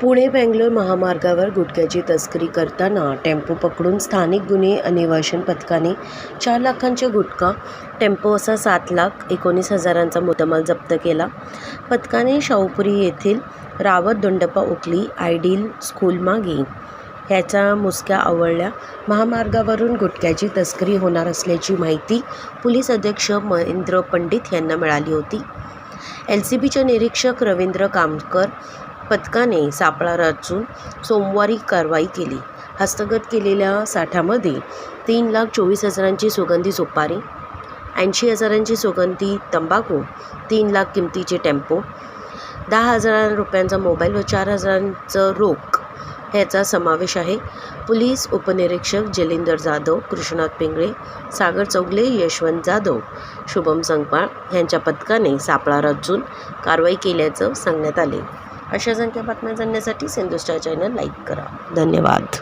पुणे बेंगलोर महामार्गावर गुटख्याची तस्करी करताना टेम्पो पकडून स्थानिक गुन्हे अन्वेषण पथकाने चार लाखांचे गुटखा टेम्पो असा सात लाख एकोणीस हजारांचा मुद्दमाल जप्त केला. पथकाने शाहूपुरी येथील रावत दोंडप्पा उकली आयडील स्कूल मागे. ह्याच्या मुसक्या आवळल्या. महामार्गावरून गुटख्याची तस्करी होणार असल्याची माहिती पोलीस अध्यक्ष महेंद्र पंडित यांना मिळाली होती. एल सी बीचे निरीक्षक रवींद्र कामकर पथकाने सापळा रचून सोमवारी कारवाई केली. हस्तगत केलेल्या साठ्यामध्ये तीन लाख चोवीस हजारांची सुगंधी सुपारी ऐंशी हजारांची सुगंधी तंबाखू तीन लाख किमतीचे टेम्पो दहा हजार रुपयांचा मोबाईल व चार हजारांचं रोख ह्याचा समावेश आहे. पोलीस उपनिरीक्षक जलिंदर जाधव कृष्णनाथ पिंगळे सागर चौगले यशवंत जाधव शुभम संगपाळ यांच्या पथकाने सापळा रचून कारवाई केल्याचं सांगण्यात आले. अशा संख्या बातम्या जाणण्यासाठी सिंधुस्टार चॅनल लाईक करा. धन्यवाद.